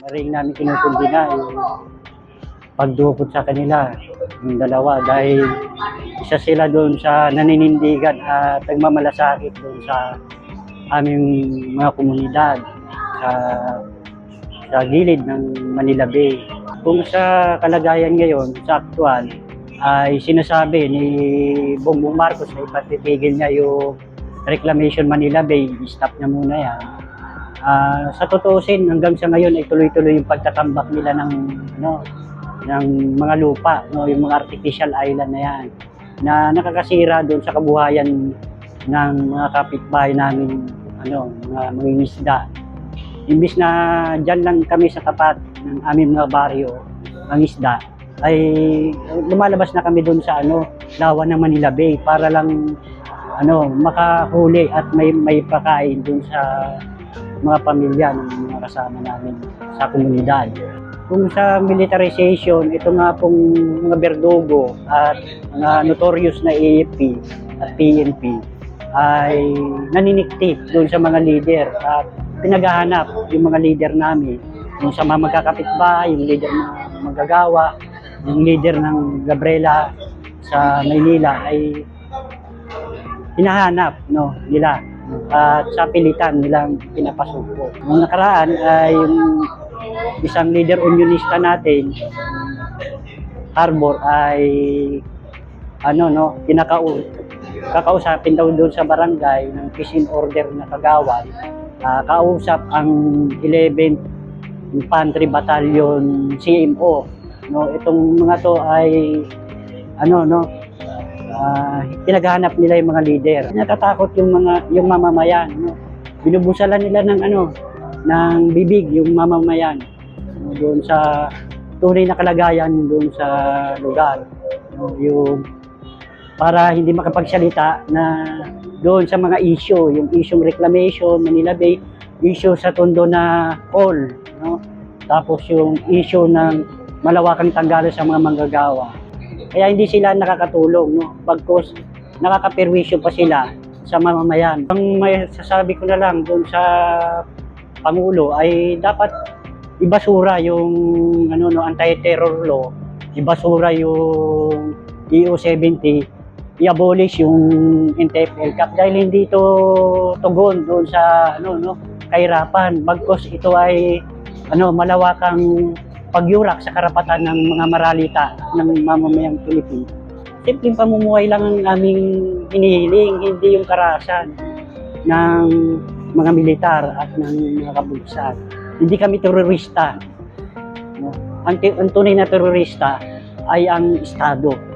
maring namin kinukundina yung pagdukot sa kanila, yung dalawa, dahil isa sila doon sa naninindigan at nagmamalasakit doon sa aming mga komunidad sa sa gilid ng Manila Bay. Kung sa kalagayan ngayon, sa aktual, ay sinasabi ni Bongbong Marcos na ipatitigil niya yung Reclamation Manila Bay, stop niya muna yan. Ah, sa tutusin, hanggang sa ngayon ay tuloy-tuloy yung pagtatambak nila ng ano, ng mga lupa, no, yung mga artificial island na yan na nakakasira doon sa kabuhayan ng mga kapitbahay namin, ano, mga mangingisda. Imbis na dyan lang kami sa tapat ng aming mga baryo, ang isda, ay lumalabas na kami doon sa ano, lawa ng Manila Bay para lang ano, makahuli at may may pakain doon sa mga pamilya ng mga kasama namin sa komunidad. Kung sa militarization, ito nga pong mga berdugo at mga notorious na AFP at PNP ay naniniktik doon sa mga leader at pinaghahanap yung mga leader namin, yung sa mga magkakapitbahay, yung leader ng magagawa, yung leader ng Gabriela sa Maynila ay hinahanap no, nila at sa pilitan nilang pinapasuko. Nung nakaraan ay yung isang leader unionista natin, Harbor, ay ano no, kinakau kakausapin daw doon sa barangay ng in order na kagawad. Ah, kausap ang 11th Infantry Battalion CMO. No, itong mga to ay ano no, ah, pinaghahanap nila yung mga leader. Natatakot yung mga yung mamamayan, no. Binubusalan nila ng ano, ng bibig yung mamamayan no, doon sa tunay na kalagayan doon sa lugar. No, yung para hindi makapagsalita na doon sa mga issue, yung issue reclamation, Manila Bay, issue sa tondo na coal, no? Tapos yung issue ng malawakang tanggalan sa mga manggagawa. Kaya hindi sila nakakatulong, no? Bagkus nakakapirwisyo pa sila sa mamamayan. Ang may sasabi ko na lang doon sa Pangulo ay dapat ibasura yung ano no anti-terror law, ibasura yung EO 70, i-abolish yung NTFL Cup dahil hindi ito tugon doon sa ano no kahirapan bagkos ito ay ano malawakang pagyurak sa karapatan ng mga maralita ng mamamayang Pilipino. Simpleng pamumuhay lang ang aming hinihiling, hindi yung karasan ng mga militar at ng mga kapulisan. Hindi kami terorista. Ang, ang tunay na terorista ay ang Estado